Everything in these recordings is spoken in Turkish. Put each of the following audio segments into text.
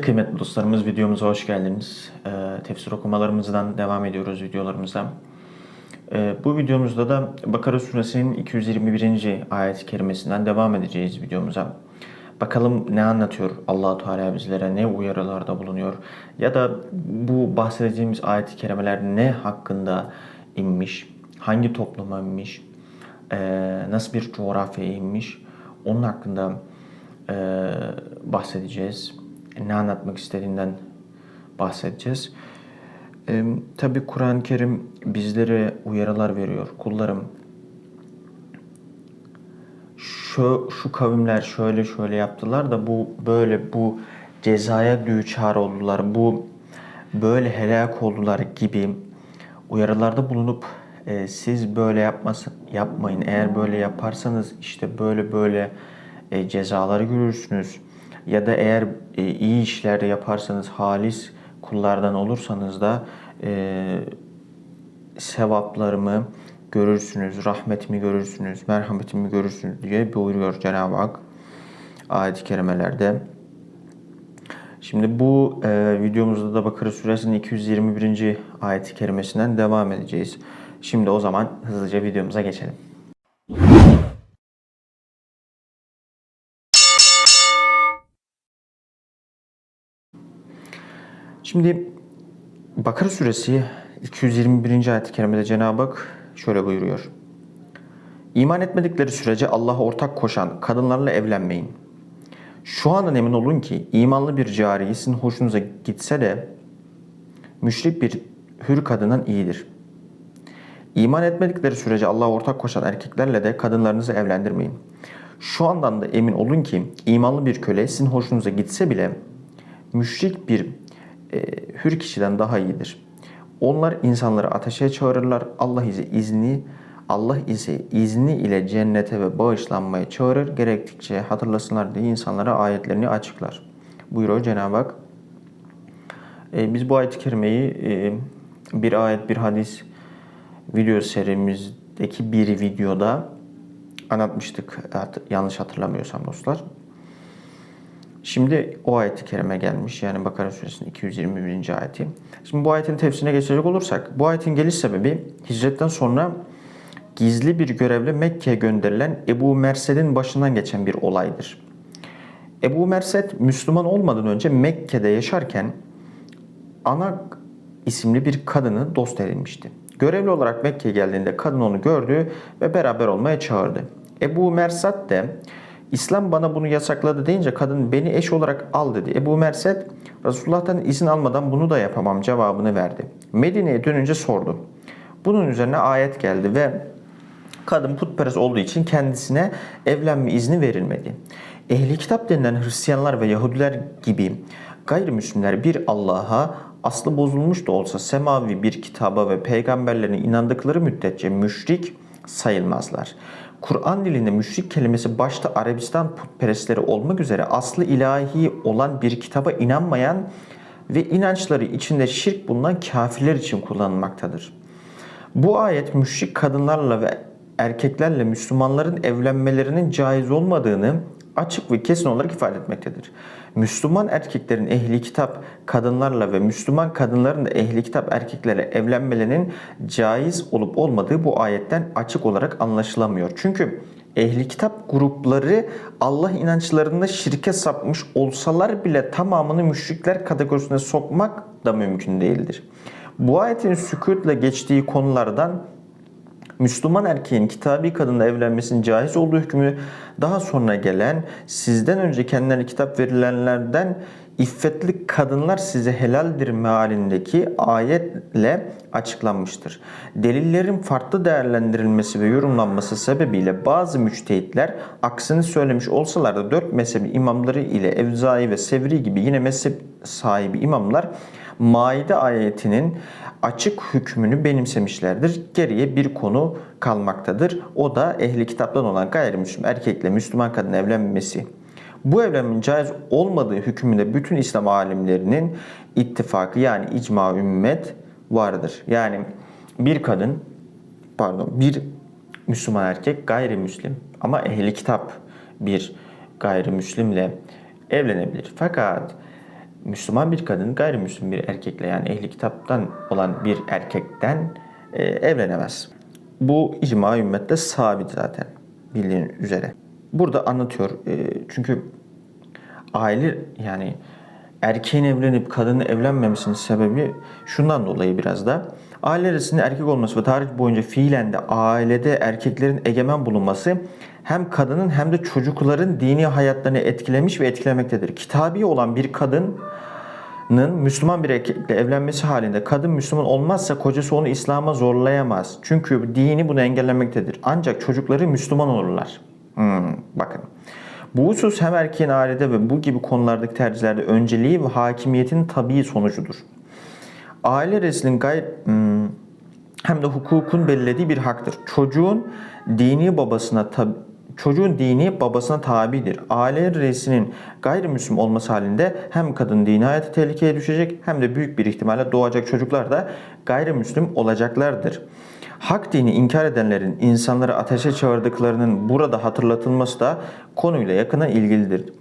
Evet kıymetli dostlarımız videomuza hoş geldiniz. Ee, tefsir okumalarımızdan devam ediyoruz videolarımıza. Ee, bu videomuzda da Bakara suresinin 221. ayet-i kerimesinden devam edeceğiz videomuza. Bakalım ne anlatıyor allah Teala bizlere, ne uyarılarda bulunuyor ya da bu bahsedeceğimiz ayet-i kerimeler ne hakkında inmiş, hangi topluma inmiş, ee, nasıl bir coğrafyaya inmiş onun hakkında e, bahsedeceğiz. Ne anlatmak istediğinden bahsedeceğiz. E, Tabi Kur'an-ı Kerim bizlere uyarılar veriyor. Kullarım şu, şu kavimler şöyle şöyle yaptılar da bu böyle bu cezaya düçar oldular. Bu böyle helak oldular gibi uyarılarda bulunup e, siz böyle yapmasın, yapmayın. Eğer böyle yaparsanız işte böyle böyle e, cezaları görürsünüz. Ya da eğer e, iyi işler yaparsanız halis kullardan olursanız da e, sevaplarımı görürsünüz, rahmetimi görürsünüz, merhametimi görürsünüz diye buyuruyor Cenab-ı Hak ayet-i kerimelerde. Şimdi bu e, videomuzda da Bakara suresinin 221. ayet-i kerimesinden devam edeceğiz. Şimdi o zaman hızlıca videomuza geçelim. Şimdi Bakara suresi 221. ayet-i kerimede Cenab-ı Hak şöyle buyuruyor. İman etmedikleri sürece Allah'a ortak koşan kadınlarla evlenmeyin. Şu andan emin olun ki imanlı bir cariye sizin hoşunuza gitse de müşrik bir hür kadından iyidir. İman etmedikleri sürece Allah'a ortak koşan erkeklerle de kadınlarınızı evlendirmeyin. Şu andan da emin olun ki imanlı bir köle sizin hoşunuza gitse bile müşrik bir e, hür kişiden daha iyidir. Onlar insanları ateşe çağırırlar. Allah ise izni Allah ise izni ile cennete ve bağışlanmaya çağırır. Gerektikçe hatırlasınlar diye insanlara ayetlerini açıklar. Buyuruyor Cenab-ı Hak. E, biz bu ayet-i kerimeyi e, bir ayet bir hadis video serimizdeki bir videoda anlatmıştık. Yanlış hatırlamıyorsam dostlar. Şimdi o ayet-i kerime gelmiş. Yani Bakara suresinin 221. ayeti. Şimdi bu ayetin tefsirine geçecek olursak, bu ayetin geliş sebebi hicretten sonra gizli bir görevle Mekke'ye gönderilen Ebu Mersed'in başından geçen bir olaydır. Ebu Mersed Müslüman olmadan önce Mekke'de yaşarken Ana isimli bir kadını dost edinmişti. Görevli olarak Mekke'ye geldiğinde kadın onu gördü ve beraber olmaya çağırdı. Ebu Mersad de İslam bana bunu yasakladı deyince kadın beni eş olarak al dedi. Ebu Mersed Resulullah'tan izin almadan bunu da yapamam cevabını verdi. Medine'ye dönünce sordu. Bunun üzerine ayet geldi ve kadın putperest olduğu için kendisine evlenme izni verilmedi. Ehli kitap denilen Hristiyanlar ve Yahudiler gibi gayrimüslimler bir Allah'a aslı bozulmuş da olsa semavi bir kitaba ve peygamberlerine inandıkları müddetçe müşrik sayılmazlar. Kur'an dilinde müşrik kelimesi başta Arabistan putperestleri olmak üzere aslı ilahi olan bir kitaba inanmayan ve inançları içinde şirk bulunan kafirler için kullanılmaktadır. Bu ayet müşrik kadınlarla ve erkeklerle Müslümanların evlenmelerinin caiz olmadığını açık ve kesin olarak ifade etmektedir. Müslüman erkeklerin ehli kitap kadınlarla ve Müslüman kadınların da ehli kitap erkeklerle evlenmelerinin caiz olup olmadığı bu ayetten açık olarak anlaşılamıyor. Çünkü ehli kitap grupları Allah inançlarında şirke sapmış olsalar bile tamamını müşrikler kategorisine sokmak da mümkün değildir. Bu ayetin sükutla geçtiği konulardan Müslüman erkeğin kitabi kadınla evlenmesinin caiz olduğu hükmü daha sonra gelen sizden önce kendilerine kitap verilenlerden iffetli kadınlar size helaldir mealindeki ayetle açıklanmıştır. Delillerin farklı değerlendirilmesi ve yorumlanması sebebiyle bazı müçtehitler aksini söylemiş olsalar da dört mezhebi imamları ile Evzai ve Sevri gibi yine mezhep sahibi imamlar Maide ayetinin açık hükmünü benimsemişlerdir. Geriye bir konu kalmaktadır. O da ehli kitaptan olan gayrimüslim erkekle Müslüman kadın evlenmesi. Bu evlenmenin caiz olmadığı hükmünde bütün İslam alimlerinin ittifakı yani icma ümmet vardır. Yani bir kadın pardon bir Müslüman erkek gayrimüslim ama ehli kitap bir gayrimüslimle evlenebilir. Fakat Müslüman bir kadın gayrimüslim bir erkekle yani ehli kitaptan olan bir erkekten e, evlenemez. Bu icma ümmette sabit zaten bildiğin üzere. Burada anlatıyor e, çünkü aile yani erkeğin evlenip kadının evlenmemesinin sebebi şundan dolayı biraz da aile arasında erkek olması ve tarih boyunca fiilen de ailede erkeklerin egemen bulunması hem kadının hem de çocukların dini hayatlarını etkilemiş ve etkilemektedir. Kitabi olan bir kadının Müslüman bir erkekle evlenmesi halinde kadın Müslüman olmazsa kocası onu İslam'a zorlayamaz. Çünkü dini bunu engellemektedir. Ancak çocukları Müslüman olurlar. Hmm, bakın. Bu husus hem erkeğin ailede ve bu gibi konulardaki tercihlerde önceliği ve hakimiyetin tabii sonucudur. Aile resmin gayr hmm, hem de hukukun belirlediği bir haktır. Çocuğun dini babasına tabi Çocuğun dini babasına tabidir. Aile reisinin gayrimüslim olması halinde hem kadın dini hayatı tehlikeye düşecek hem de büyük bir ihtimalle doğacak çocuklar da gayrimüslim olacaklardır. Hak dini inkar edenlerin insanları ateşe çağırdıklarının burada hatırlatılması da konuyla yakına ilgilidir.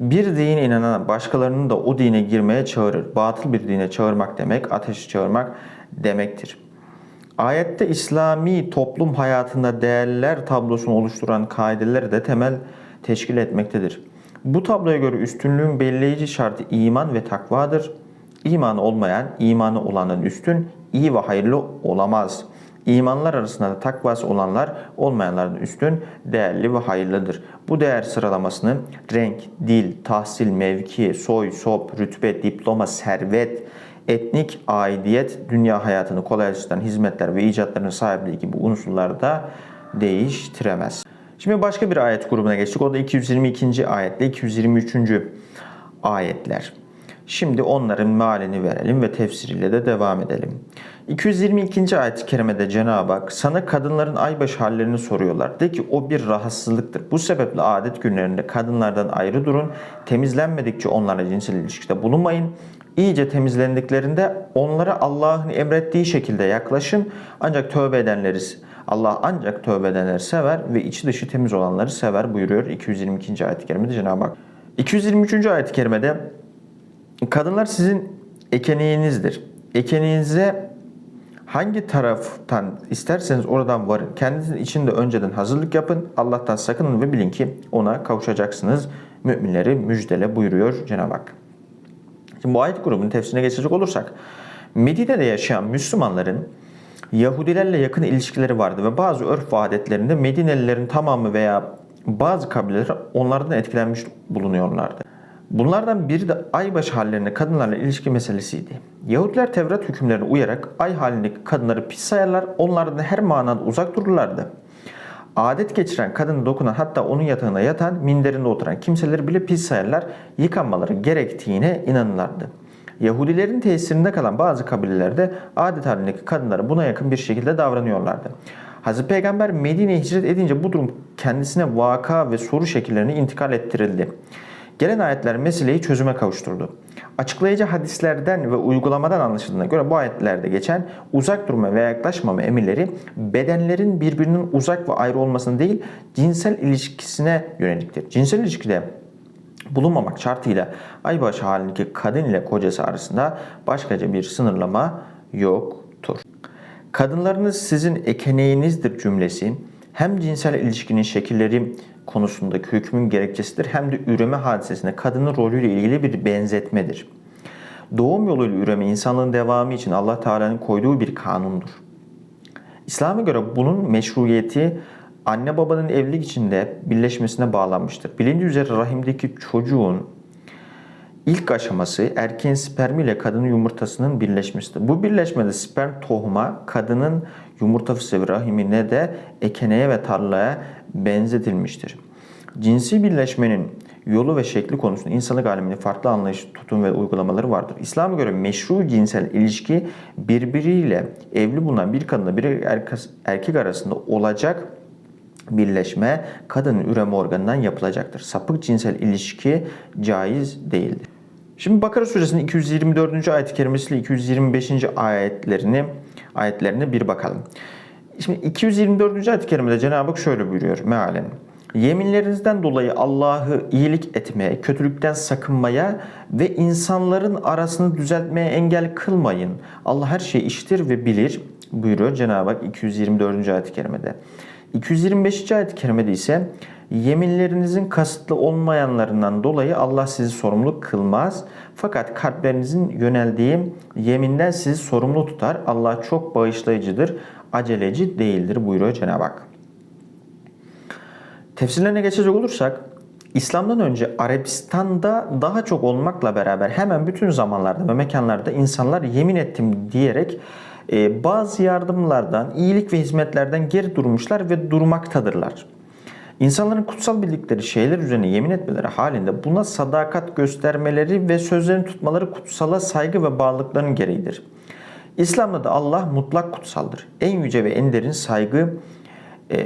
Bir dine inanan başkalarının da o dine girmeye çağırır. Batıl bir dine çağırmak demek, ateşe çağırmak demektir. Ayette İslami toplum hayatında değerler tablosunu oluşturan kaideleri de temel teşkil etmektedir. Bu tabloya göre üstünlüğün belirleyici şartı iman ve takvadır. İmanı olmayan, imanı olanın üstün, iyi ve hayırlı olamaz. İmanlar arasında da takvası olanlar olmayanlardan üstün, değerli ve hayırlıdır. Bu değer sıralamasını renk, dil, tahsil, mevki, soy, sop, rütbe, diploma, servet, etnik aidiyet, dünya hayatını kolaylaştıran hizmetler ve icatların sahipliği gibi unsurlarda değiştiremez. Şimdi başka bir ayet grubuna geçtik. O da 222. ayetle 223. ayetler. Şimdi onların mealini verelim ve tefsiriyle de devam edelim. 222. ayet-i kerimede Cenab-ı Hak sana kadınların aybaşı hallerini soruyorlar. De ki o bir rahatsızlıktır. Bu sebeple adet günlerinde kadınlardan ayrı durun. Temizlenmedikçe onlarla cinsel ilişkide bulunmayın. İyice temizlendiklerinde onlara Allah'ın emrettiği şekilde yaklaşın. Ancak tövbe edenleri Allah ancak tövbe edenleri sever ve içi dışı temiz olanları sever buyuruyor 222. ayet-i kerimede Cenab-ı Hak. 223. ayet-i kerimede kadınlar sizin ekeniğinizdir. Ekeniğinize hangi taraftan isterseniz oradan varın. Kendinizin içinde önceden hazırlık yapın. Allah'tan sakının ve bilin ki ona kavuşacaksınız. Müminleri müjdele buyuruyor Cenab-ı Hak. Şimdi bu ayet grubunun tefsirine geçecek olursak Medine'de yaşayan Müslümanların Yahudilerle yakın ilişkileri vardı ve bazı örf ve adetlerinde Medinelilerin tamamı veya bazı kabileler onlardan etkilenmiş bulunuyorlardı. Bunlardan biri de aybaşı hallerinde kadınlarla ilişki meselesiydi. Yahudiler Tevrat hükümlerine uyarak ay halindeki kadınları pis sayarlar, onlardan her manada uzak dururlardı. Adet geçiren kadını dokunan hatta onun yatağına yatan, minderinde oturan kimseleri bile pis sayarlar, yıkanmaları gerektiğine inanırlardı. Yahudilerin tesirinde kalan bazı kabilelerde adet halindeki kadınlara buna yakın bir şekilde davranıyorlardı. Hazreti Peygamber Medine'ye hicret edince bu durum kendisine vaka ve soru şekillerine intikal ettirildi. Gelen ayetler meseleyi çözüme kavuşturdu. Açıklayıcı hadislerden ve uygulamadan anlaşıldığına göre bu ayetlerde geçen uzak durma ve yaklaşmama emirleri bedenlerin birbirinin uzak ve ayrı olmasını değil cinsel ilişkisine yöneliktir. Cinsel ilişkide bulunmamak şartıyla aybaşı halindeki kadın ile kocası arasında başkaca bir sınırlama yoktur. Kadınlarınız sizin ekeneğinizdir cümlesi hem cinsel ilişkinin şekilleri konusundaki hükmün gerekçesidir hem de üreme hadisesine kadının rolüyle ilgili bir benzetmedir. Doğum yoluyla üreme insanlığın devamı için Allah Teala'nın koyduğu bir kanundur. İslam'a göre bunun meşruiyeti anne babanın evlilik içinde birleşmesine bağlanmıştır. Bilindiği üzere rahimdeki çocuğun ilk aşaması erkeğin spermi ile kadının yumurtasının birleşmesidir. Bu birleşmede sperm tohuma, kadının yumurtası ve rahimine de ekeneye ve tarlaya benzetilmiştir. Cinsi birleşmenin yolu ve şekli konusunda insanlık aleminin farklı anlayış, tutum ve uygulamaları vardır. İslam'a göre meşru cinsel ilişki birbiriyle evli bulunan bir kadınla bir erkek arasında olacak birleşme kadının üreme organından yapılacaktır. Sapık cinsel ilişki caiz değildir. Şimdi Bakara suresinin 224. ayet-i kerimesiyle 225. ayetlerini ayetlerine bir bakalım. Şimdi 224. ayet-i kerimede Cenab-ı Hak şöyle buyuruyor mealen. Yeminlerinizden dolayı Allah'ı iyilik etmeye, kötülükten sakınmaya ve insanların arasını düzeltmeye engel kılmayın. Allah her şeyi işitir ve bilir buyuruyor Cenab-ı Hak 224. ayet-i kerimede. 225. ayet-i kerimede ise yeminlerinizin kasıtlı olmayanlarından dolayı Allah sizi sorumlu kılmaz. Fakat kalplerinizin yöneldiği yeminden sizi sorumlu tutar. Allah çok bağışlayıcıdır, aceleci değildir buyuruyor Cenab-ı Hak. Tefsirlerine geçecek olursak İslam'dan önce Arabistan'da daha çok olmakla beraber hemen bütün zamanlarda ve mekanlarda insanlar yemin ettim diyerek e, bazı yardımlardan, iyilik ve hizmetlerden geri durmuşlar ve durmaktadırlar. İnsanların kutsal bildikleri şeyler üzerine yemin etmeleri halinde buna sadakat göstermeleri ve sözlerini tutmaları kutsala saygı ve bağlılıklarının gereğidir. İslam'da da Allah mutlak kutsaldır. En yüce ve en derin saygı e,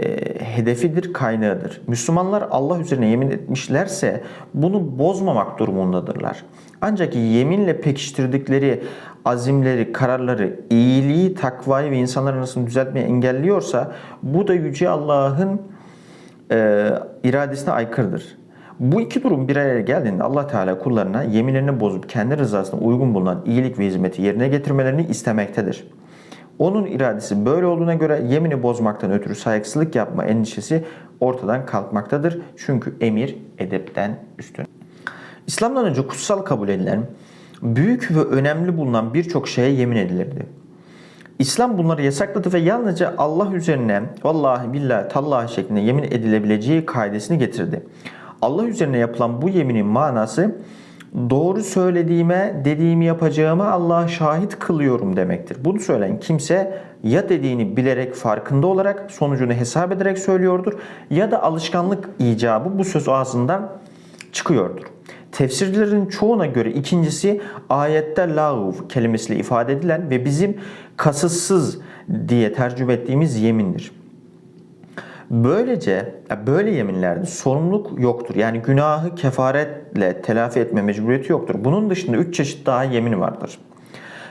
hedefidir, kaynağıdır. Müslümanlar Allah üzerine yemin etmişlerse bunu bozmamak durumundadırlar. Ancak yeminle pekiştirdikleri azimleri, kararları, iyiliği, takvayı ve insanlar arasını düzeltmeyi engelliyorsa bu da Yüce Allah'ın e, iradesine aykırıdır. Bu iki durum bir araya geldiğinde Allah Teala kullarına yeminlerini bozup kendi rızasına uygun bulunan iyilik ve hizmeti yerine getirmelerini istemektedir. Onun iradesi böyle olduğuna göre yemini bozmaktan ötürü saygısızlık yapma endişesi ortadan kalkmaktadır. Çünkü emir edepten üstün. İslam'dan önce kutsal kabul edilen, büyük ve önemli bulunan birçok şeye yemin edilirdi. İslam bunları yasakladı ve yalnızca Allah üzerine vallahi billahi tallahi şeklinde yemin edilebileceği kaidesini getirdi. Allah üzerine yapılan bu yeminin manası doğru söylediğime, dediğimi yapacağıma Allah'a şahit kılıyorum demektir. Bunu söyleyen kimse ya dediğini bilerek, farkında olarak, sonucunu hesap ederek söylüyordur ya da alışkanlık icabı bu söz ağzından çıkıyordur. Tefsircilerin çoğuna göre ikincisi ayette lağv kelimesiyle ifade edilen ve bizim kasıtsız diye tercüme ettiğimiz yemindir. Böylece böyle yeminlerde sorumluluk yoktur. Yani günahı kefaretle telafi etme mecburiyeti yoktur. Bunun dışında üç çeşit daha yemin vardır.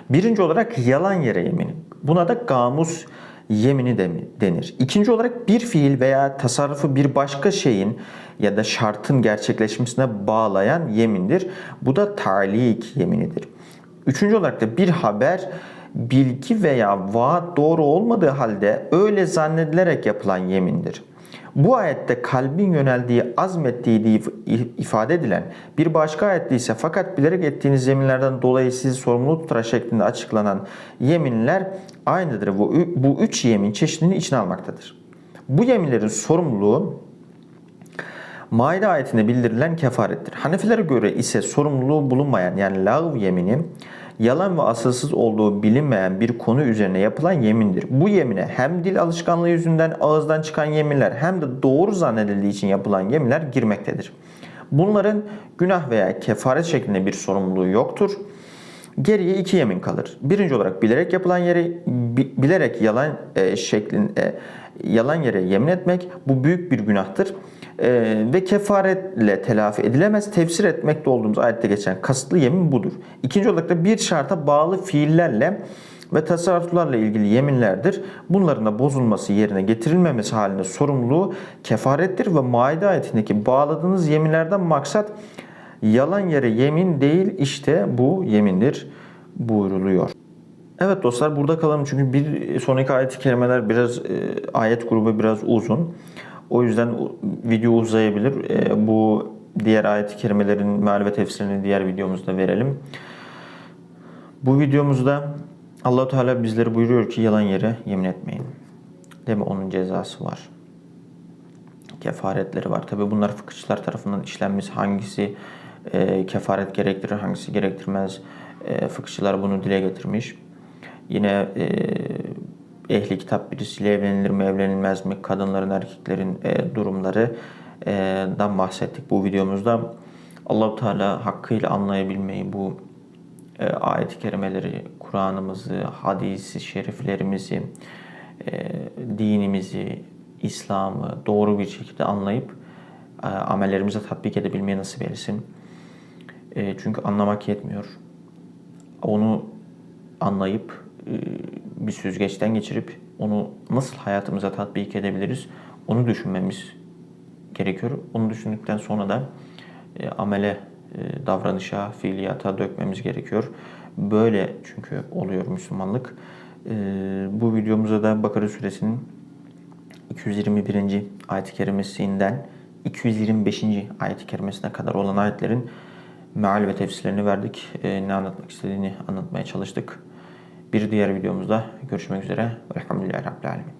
Birinci olarak yalan yere yemin. Buna da gamus yemini de denir. İkinci olarak bir fiil veya tasarrufu bir başka şeyin ya da şartın gerçekleşmesine bağlayan yemindir. Bu da talik yeminidir. Üçüncü olarak da bir haber bilgi veya vaat doğru olmadığı halde öyle zannedilerek yapılan yemindir. Bu ayette kalbin yöneldiği, azmettiği ifade edilen bir başka ayette ise fakat bilerek ettiğiniz yeminlerden dolayı sizi sorumlu tutar şeklinde açıklanan yeminler aynıdır. Bu, bu üç yemin çeşidini içine almaktadır. Bu yeminlerin sorumluluğu Maide ayetinde bildirilen kefarettir. Hanefilere göre ise sorumluluğu bulunmayan yani lağv yemini yalan ve asılsız olduğu bilinmeyen bir konu üzerine yapılan yemindir. Bu yemine hem dil alışkanlığı yüzünden ağızdan çıkan yeminler hem de doğru zannedildiği için yapılan yeminler girmektedir. Bunların günah veya kefaret şeklinde bir sorumluluğu yoktur. Geriye iki yemin kalır. Birinci olarak bilerek yapılan yere bilerek yalan e, şeklinde yalan yere yemin etmek bu büyük bir günahtır e, ve kefaretle telafi edilemez. Tefsir etmekte olduğumuz ayette geçen kasıtlı yemin budur. İkinci olarak da bir şarta bağlı fiillerle ve tasarruflarla ilgili yeminlerdir. Bunların da bozulması yerine getirilmemesi halinde sorumluluğu kefarettir ve Maide ayetindeki bağladığınız yeminlerden maksat yalan yere yemin değil işte bu yemindir buyruluyor. Evet dostlar burada kalalım çünkü bir sonraki ayet-i kerimeler biraz e, ayet grubu biraz uzun. O yüzden video uzayabilir. E, bu diğer ayet-i kerimelerin meal ve tefsirini diğer videomuzda verelim. Bu videomuzda allah Teala bizlere buyuruyor ki yalan yere yemin etmeyin. Değil mi? Onun cezası var. Kefaretleri var. Tabi bunlar fıkıhçılar tarafından işlenmiş. Hangisi e, kefaret gerektirir, hangisi gerektirmez. E, fıkıhçılar bunu dile getirmiş. Yine e, ehli kitap birisiyle evlenilir mi, evlenilmez mi, kadınların, erkeklerin e, durumları e, dan bahsettik bu videomuzda. Allahu Teala hakkıyla anlayabilmeyi, bu e, ayet-i kerimeleri, Kur'an'ımızı, hadisi şeriflerimizi, e, dinimizi, İslam'ı doğru bir şekilde anlayıp e, amellerimize tatbik edebilmeyi nasip etsin. E, çünkü anlamak yetmiyor. Onu anlayıp bir süzgeçten geçirip onu nasıl hayatımıza tatbik edebiliriz onu düşünmemiz gerekiyor. Onu düşündükten sonra da e, amele, e, davranışa, fiiliyata dökmemiz gerekiyor. Böyle çünkü oluyor Müslümanlık. E, bu videomuzda da Bakara suresinin 221. ayet-i kerimesinden 225. ayet-i kerimesine kadar olan ayetlerin meal ve tefsirlerini verdik. E, ne anlatmak istediğini anlatmaya çalıştık. Bir diğer videomuzda görüşmek üzere. Velhamdülillahi Rabbil Alemin.